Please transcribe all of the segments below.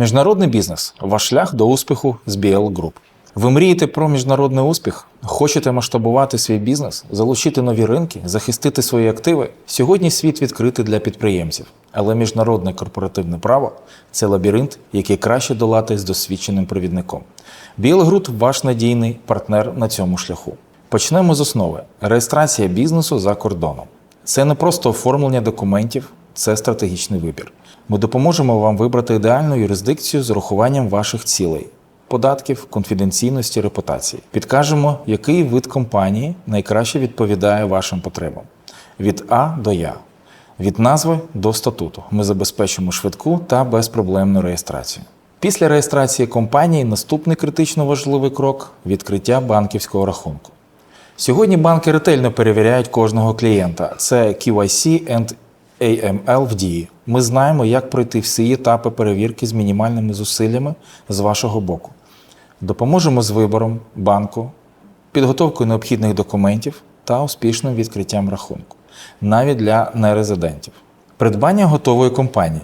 Міжнародний бізнес ваш шлях до успіху з BL Group. Ви мрієте про міжнародний успіх? Хочете масштабувати свій бізнес, залучити нові ринки, захистити свої активи? Сьогодні світ відкритий для підприємців, але міжнародне корпоративне право це лабіринт, який краще долати з досвідченим провідником. BL Group – ваш надійний партнер на цьому шляху. Почнемо з основи: реєстрація бізнесу за кордоном. Це не просто оформлення документів, це стратегічний вибір. Ми допоможемо вам вибрати ідеальну юрисдикцію з урахуванням ваших цілей, податків, конфіденційності, репутації. Підкажемо, який вид компанії найкраще відповідає вашим потребам від А до Я. Від назви до статуту ми забезпечимо швидку та безпроблемну реєстрацію. Після реєстрації компанії наступний критично важливий крок відкриття банківського рахунку. Сьогодні банки ретельно перевіряють кожного клієнта. Це QIC and AML в дії. Ми знаємо, як пройти всі етапи перевірки з мінімальними зусиллями з вашого боку. Допоможемо з вибором банку, підготовкою необхідних документів та успішним відкриттям рахунку, навіть для нерезидентів. Придбання готової компанії.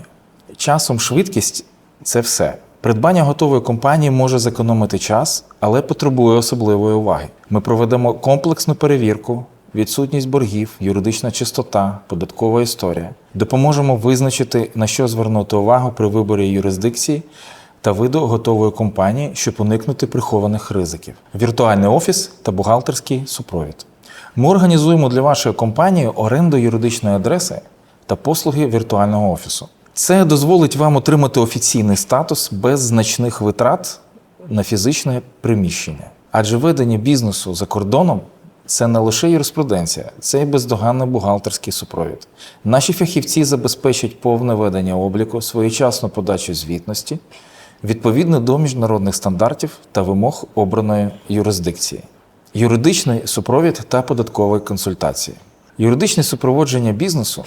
Часом швидкість це все. Придбання готової компанії може зекономити час, але потребує особливої уваги. Ми проведемо комплексну перевірку, відсутність боргів, юридична чистота, податкова історія. Допоможемо визначити, на що звернути увагу при виборі юрисдикції та виду готової компанії, щоб уникнути прихованих ризиків, віртуальний офіс та бухгалтерський супровід. Ми організуємо для вашої компанії оренду юридичної адреси та послуги віртуального офісу. Це дозволить вам отримати офіційний статус без значних витрат на фізичне приміщення. Адже ведення бізнесу за кордоном це не лише юриспруденція, це й бездоганний бухгалтерський супровід. Наші фахівці забезпечать повне ведення обліку, своєчасну подачу звітності, відповідно до міжнародних стандартів та вимог обраної юрисдикції, юридичний супровід та податкові консультації. Юридичне супроводження бізнесу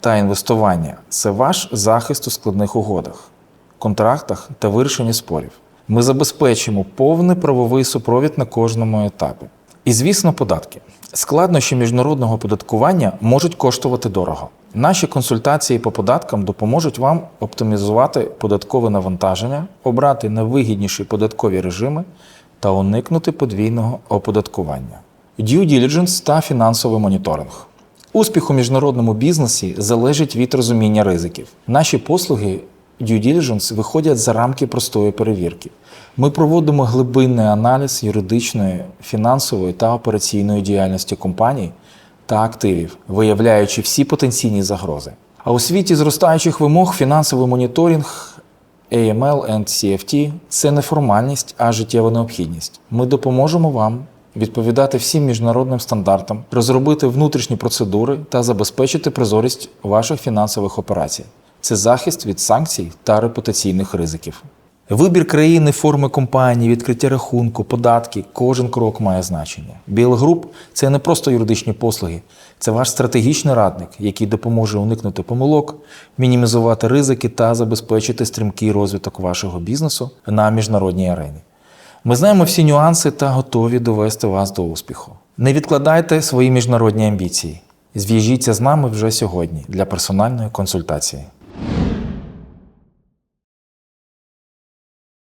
та інвестування це ваш захист у складних угодах, контрактах та вирішенні спорів. Ми забезпечимо повний правовий супровід на кожному етапі. І, звісно, податки. Складнощі міжнародного податкування можуть коштувати дорого. Наші консультації по податкам допоможуть вам оптимізувати податкове навантаження, обрати найвигідніші податкові режими та уникнути подвійного оподаткування. Due diligence та фінансовий моніторинг. Успіх у міжнародному бізнесі залежить від розуміння ризиків. Наші послуги due diligence виходять за рамки простої перевірки. Ми проводимо глибинний аналіз юридичної, фінансової та операційної діяльності компаній та активів, виявляючи всі потенційні загрози. А у світі зростаючих вимог фінансовий моніторинг AML and CFT – це не формальність, а життєва необхідність. Ми допоможемо вам відповідати всім міжнародним стандартам, розробити внутрішні процедури та забезпечити прозорість ваших фінансових операцій. Це захист від санкцій та репутаційних ризиків. Вибір країни, форми компанії, відкриття рахунку, податки кожен крок має значення. Біл Груп це не просто юридичні послуги, це ваш стратегічний радник, який допоможе уникнути помилок, мінімізувати ризики та забезпечити стрімкий розвиток вашого бізнесу на міжнародній арені. Ми знаємо всі нюанси та готові довести вас до успіху. Не відкладайте свої міжнародні амбіції. Зв'яжіться з нами вже сьогодні для персональної консультації.